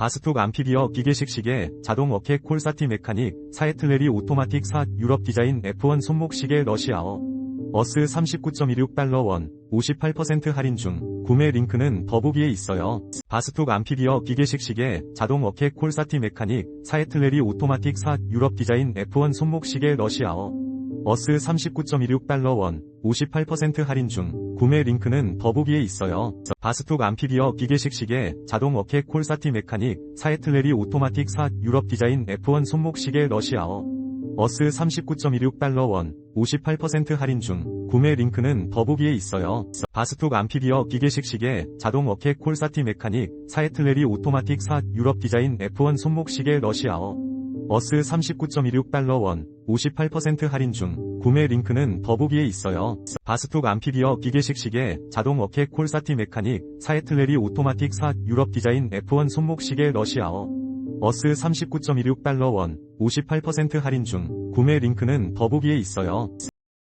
바스톡 암피비어 기계식 시계, 자동 어깨 콜사티 메카닉, 사에틀레리 오토마틱 사 유럽 디자인 F1 손목 시계 러시아어. 어스 39.16달러 원, 58% 할인 중, 구매 링크는 더보기에 있어요. 바스톡 암피비어 기계식 시계, 자동 어깨 콜사티 메카닉, 사에틀레리 오토마틱 사 유럽 디자인 F1 손목 시계 러시아어. 어스 39.16달러 원, 58% 할인 중, 구매 링크는 더보기에 있어요. 바스톡 암피비어 기계식 시계, 자동 어깨 콜사티 메카닉, 사에틀레리 오토마틱 사 유럽 디자인 F1 손목 시계 러시아어. 어스 39.16달러 원, 58% 할인 중, 구매 링크는 더보기에 있어요. 바스톡 암피비어 기계식 시계, 자동 어깨 콜사티 메카닉, 사에틀레리 오토마틱 사 유럽 디자인 F1 손목 시계 러시아어. 어스 39.16달러 원, 58% 할인 중, 구매 링크는 더보기에 있어요. 바스톡 암피비어 기계식 시계, 자동 어깨 콜사티 메카닉, 사에틀레리 오토마틱 사 유럽 디자인 F1 손목 시계 러시아어. 어스 39.16달러 원, 58% 할인 중, 구매 링크는 더보기에 있어요.